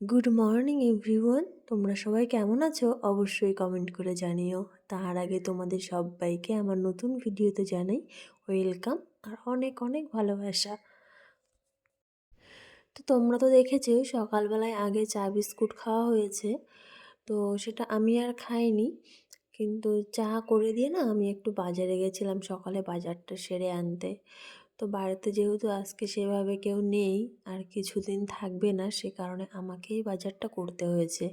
Good morning everyone তোমরা সবাই কেমন আছো? অবশ্যই কমেন্ট করে জানিও। তার আগে তোমাদের সবাইকে আমার নতুন ভিডিওতে জানাই ওয়েলকাম আর অনেক অনেক ভালোবাসা। তো তোমরা তো দেখেছ, সকালবেলায় আগে চা বিস্কুট খাওয়া হয়েছে। তো সেটা আমি আর খাইনি। কিন্তু চা করে দিয়ে না আমি একটু বাজারে গেছিলাম সকালে বাজারটা সেরে আনতে। তো বাড়িতে যেহেতু আজকে সেভাবে কেউ নেই, আর কিছুদিন থাকবে না, সে কারণে আমাকেই বাজারটা করতে হয়েছে।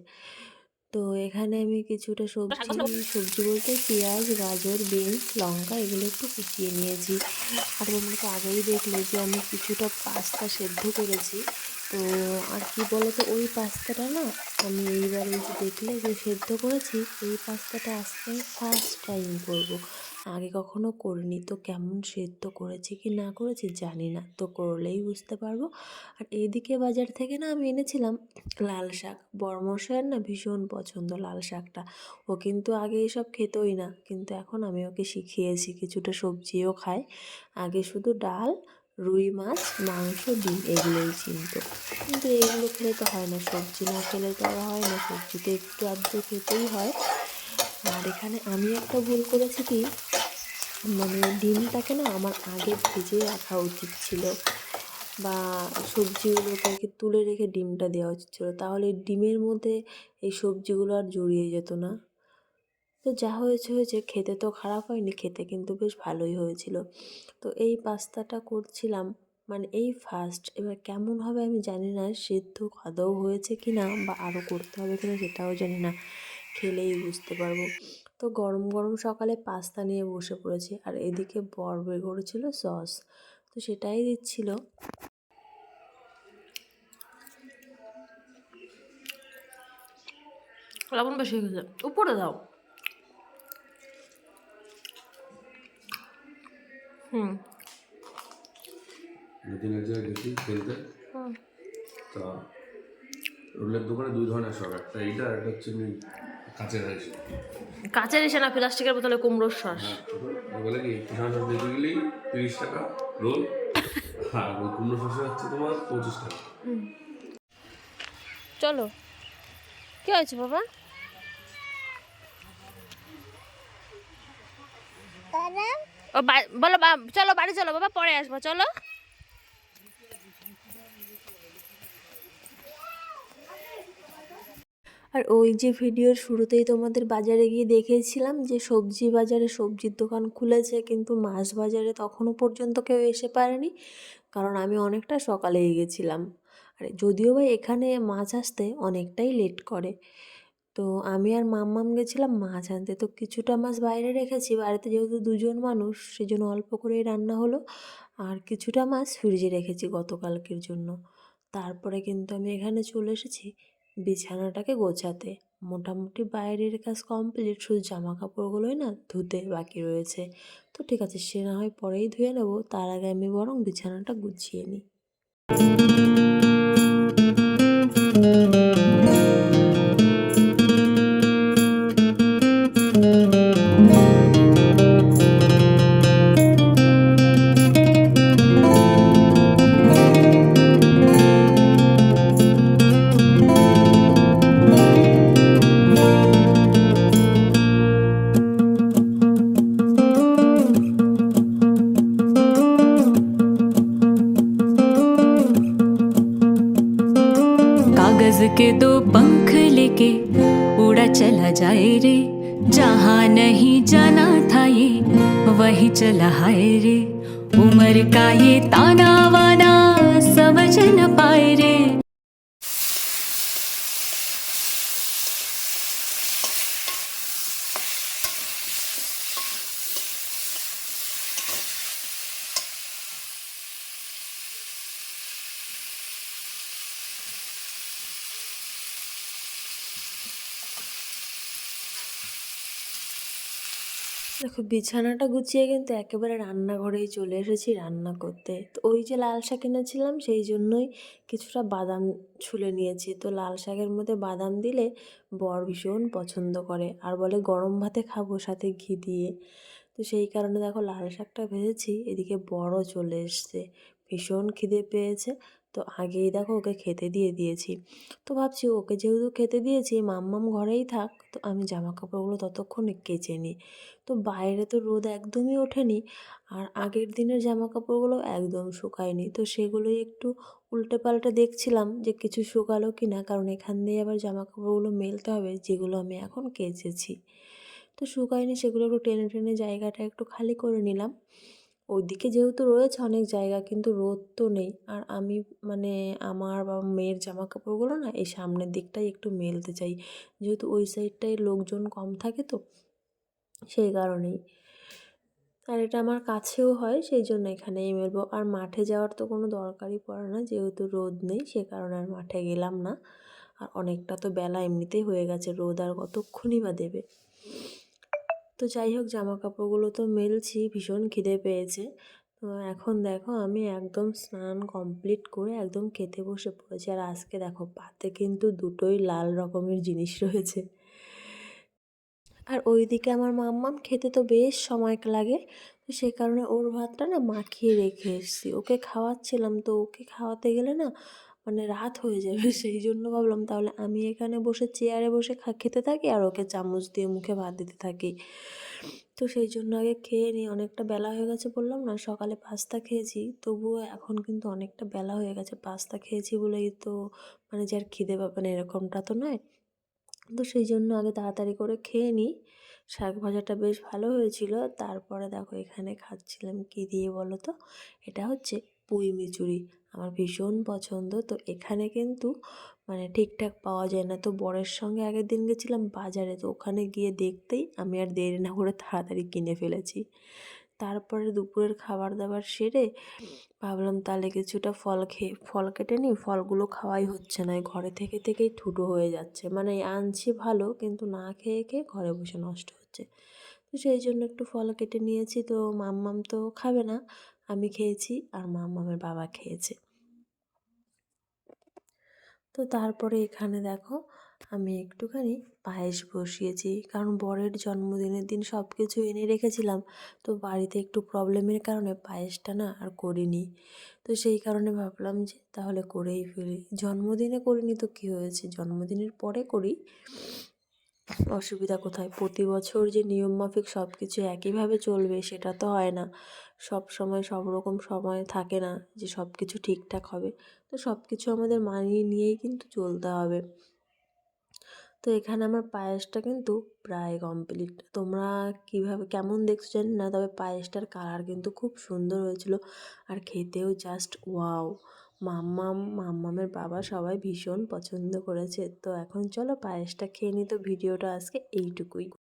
তো এখানে আমি কিছুটা সবজি সবজি বলতে পেঁয়াজ, গাজর, বিনস, লঙ্কা, এগুলো একটু কুচিয়ে নিয়েছি। আর তোমরা আগেই দেখলে যে আমি কিছুটা পাস্তা সেদ্ধ করেছি। তো আর কি বলতো, ওই পাস্তাটা না আমি এইবার এই যে দেখলে যে সেদ্ধ করেছি, এই পাস্তাটা আজকে ফার্স্ট টাইম করব। আগে কখনো করিনি, তো কেমন সেদ্ধ করেছি কি না করেছি জানি না, তো করলেই বুঝতে পারব। আর এইদিকে বাজার থেকে না আমি এনেছিলাম লাল শাক, বরমশাইয়ের না ভীষণ পছন্দ লাল শাকটা। ও কিন্তু আগে এসব খেতই না, কিন্তু এখন আমি ওকে শিখিয়েছি, কিছুটা সবজিও খায়। আগে শুধু ডাল রুই মাছ, মাংস, ডিম, এগুলোই চিনত। কিন্তু এগুলো খেলে তো হয় না, সবজি না খেলে তো হয় না, সবজিতে একটু আধটু খেতেই হয়। আর এখানে আমি একটা ভুল করেছি কি? মানে ডিমটাকে না আমার আগে ভেজে রাখা উচিত ছিল। বা সবজিগুলোকে তুলে রেখে ডিমটা দেওয়া উচিত ছিল। তাহলে ডিমের মধ্যে এই সবজিগুলো আর জড়িয়ে যেত না। তো যা হয়েছে হয়েছে, খেতে তো খারাপ হয়নি, খেতে কিন্তু বেশ ভালোই হয়েছিল। তো এই পাস্তাটা করছিলাম মানে এই ফার্স্ট এবার কেমন হবে আমি জানি না, সিদ্ধ খাদাও হয়েছে কি না বা আরও করতে হবে কি না সেটাও জানি না, খেলেই বুঝতে পারব। তো গরম গরম সকালে পাস্তা নিয়ে বসে পড়েছি, আর এদিকে বর বের করেছিল সস তো সেটাই দিচ্ছিল। লবণ বেশি হয়ে গেছে, উপরে দাও। হুম। দুদিন এক জায়গায় গেছি খেলতে। তা রোলের দোকানে দুই ধরনের সব একটা এইটা আর একটা হচ্ছে কাঁচের হয়েছে কাঁচের এসে না প্লাস্টিকের বোতলে কুমড়োর শ্বাস হ্যাঁ বলে কি কিষান সস দিতে গেলেই তিরিশ টাকা রোল। আর ওই কুমড়ো শসে হচ্ছে তোমার পঁচিশ টাকা। চলো। কি হয়েছে বাবা? ও বলো চলো, বাড়ি চলো, বাবা, পরে আসব, চলো। আর ওই যে ভিডিওর শুরুতেই তোমাদের বাজারে গিয়ে দেখেছিলাম যে সবজি বাজারে সবজির দোকান খুলেছে, কিন্তু মাছ বাজারে তখনও পর্যন্ত কেউ এসে পারেনি, কারণ আমি অনেকটা সকালেই গেছিলাম। আর, যদিও বা এখানে মাছ আসতে অনেকটাই লেট করে তো আমি আর মাম্মাম গেছিলাম মাছ আনতে। তো কিছুটা মাছ বাইরে রেখেছি, বাড়িতে যেহেতু দুজন মানুষ, সেজন্য অল্প করেই রান্না হলো। আর কিছুটা মাছ ফ্রিজে রেখেছি গতকালকের জন্য। তারপরে কিন্তু আমি এখানে চলে এসেছি বিছানাটাকে গোছাতে। মোটামুটি বাইরের কাজ কমপ্লিট, শুধু জামা কাপড়গুলোই না, ধুতে বাকি রয়েছে। তো ঠিক আছে, সে না হয় পরেই ধুয়ে নেব, তার আগে আমি বরং বিছানাটা গুছিয়ে নিই। के दो पंख लेके उड़ा चला जाए रे। जहाँ नहीं जाना था ये, वही चला है रे। उम्र का ये ताना वाना समझ न पाए रे। দেখো, বিছানাটা গুছিয়ে কিন্তু একেবারে রান্নাঘরেই চলে এসেছি রান্না করতে। তো ওই যে লাল শাক এনেছিলাম, সেই জন্যই কিছুটা বাদাম ছুলে নিয়েছি। তো লাল শাকের মধ্যে বাদাম দিলে বর ভীষণ পছন্দ করে আর বলে, গরম ভাতে খাব সাথে ঘি দিয়ে। তো সেই কারণে দেখো, লাল শাকটা ভেজেছি, এদিকে বড়ও চলে এসছে। ভীষণ খিদে পেয়েছে তো আগেই দেখো ওকে খেতে দিয়ে দিয়েছি। তো ভাবছি ওকে যেহেতু খেতে দিয়েছি, মাম্মাম ঘরেই থাক, তো আমি জামা কাপড়গুলো ততক্ষণে কেচে নিই। তো বাইরে তো রোদ একদমই ওঠেনি আর আগের দিনের জামা কাপড়গুলো একদম শুকায়নি। তো সেগুলোই একটু উল্টে পাল্টে দেখছিলাম যে কিছু শুকালো কি না, কারণ এখান দিয়ে আবার জামা কাপড়গুলো মেলতে হবে যেগুলো আমি এখন কেচেছি। তো শুকায়নি সেগুলো একটু টেনে টেনে জায়গাটা একটু খালি করে নিলাম। ওইদিকে যেহেতু রয়েছে অনেক জায়গা, কিন্তু রোদ তো নেই। আর আমি মানে আমার বা মেয়ের জামা কাপড়গুলো না এই সামনের দিকটাই একটু মেলতে চাই। যেহেতু ওই সাইডটায় লোকজন কম থাকে তো, সেই কারণেই। আর এটা আমার কাছেও হয়, সেই জন্য এখানেই মেলবো। আর মাঠে যাওয়ার তো কোনো দরকারই পড়ে না, যেহেতু রোদ নেই, সে কারণে আর মাঠে গেলাম না। আর অনেকটা তো বেলা এমনিতেই হয়ে গেছে, রোদ আর কতক্ষণই বা দেবে? তো যাই হোক জামা কাপড়গুলো তো মেলছি, ভীষণ খিদে পেয়েছে। তো এখন দেখো, আমি একদম স্নান কমপ্লিট করে একদম খেতে বসে পড়েছি। আর আজকে দেখো পাতে কিন্তু দুটোই লাল রকমের জিনিস রয়েছে। আর ওইদিকে আমার মাম্মাম খেতে তো বেশ সময় লাগে, তো সেই কারণে ওর ভাতটা না মাখিয়ে রেখে এসেছি। ওকে খাওয়াচ্ছিলাম, তো ওকে খাওয়াতে গেলে না মানে রাত হয়ে যাবে, সেই জন্য ভাবলাম তাহলে আমি এখানে বসে চেয়ারে বসে খা, খেতে থাকি আর ওকে চামচ দিয়ে মুখে ভাত দিতে থাকি। তো সেই জন্য আগে খেয়ে নিই অনেকটা বেলা হয়ে গেছে বললাম না, সকালে পাস্তা খেয়েছি। তবুও এখন কিন্তু অনেকটা বেলা হয়ে গেছে পাস্তা খেয়েছি বলেই তো মানে যে আর খিদে পাবে না এরকমটা তো নয়। তো সেই জন্য আগে তাড়াতাড়ি করে খেয়ে নিই। শাক ভাজাটা বেশ ভালো হয়েছিল। তারপরে দেখো এখানে খাচ্ছিলাম কি দিয়ে বলো তো? এটা হচ্ছে পুঁই মিচুরি। আমার ভীষণ পছন্দ। তো এখানে কিন্তু মানে ঠিকঠাক পাওয়া যায় না। তো বরের সঙ্গে আগের দিন গেছিলাম বাজারে। তো ওখানে গিয়ে দেখতেই আমি আর দেরি না করে তাড়াতাড়ি কিনে ফেলেছি। তারপরে দুপুরের খাবার দাবার সেরে ভাবলাম, তাহলে কিছুটা ফল খেয়ে ফল কেটে নিই। ফলগুলো খাওয়াই হচ্ছে না। ঘরে থেকে থেকেই ঠুটো হয়ে যাচ্ছে। মানে আনছি ভালো, কিন্তু না খেয়ে খেয়ে ঘরে বসে নষ্ট হচ্ছে। তো সেই জন্য একটু ফল কেটে নিয়েছি। তো মাম্মাম তো খাবে না। আমি খেয়েছি আর মাম্মামের বাবা খেয়েছে। তো তারপরে এখানে দেখো, আমি একটুখানি পায়েস বসিয়েছি, কারণ বরের জন্মদিনের দিন সব কিছু এনে রেখেছিলাম। তো বাড়িতে একটু প্রবলেমের কারণে পায়েসটা না আর করিনি। তো সেই কারণে ভাবলাম যে তাহলে করেই ফেলি। জন্মদিনে করিনি তো কী হয়েছে? জন্মদিনের পরে করি। অসুবিধা কোথায়? প্রতি বছর যে নিয়মমাফিক সব কিছু একইভাবে চলবে সেটা তো হয় না। সব সময় সব রকম সময় থাকে না যে সব কিছু ঠিকঠাক হবে। তো সব কিছু আমাদের মানিয়ে নিয়েই কিন্তু চলতে হবে। তো এখানে আমার পায়েসটা কিন্তু প্রায় কমপ্লিট তোমরা কীভাবে, কেমন দেখছ জানি না, তবে পায়েসটার কালার কিন্তু খুব সুন্দর হয়েছিল আর খেতেও জাস্ট ওয়াও মাম্মাম, মাম্মামের বাবা সবাই ভীষণ পছন্দ করেছে। তো এখন চলো পায়েসটা খেয়ে নিই। তো ভিডিওটা আজকে এইটুকুই।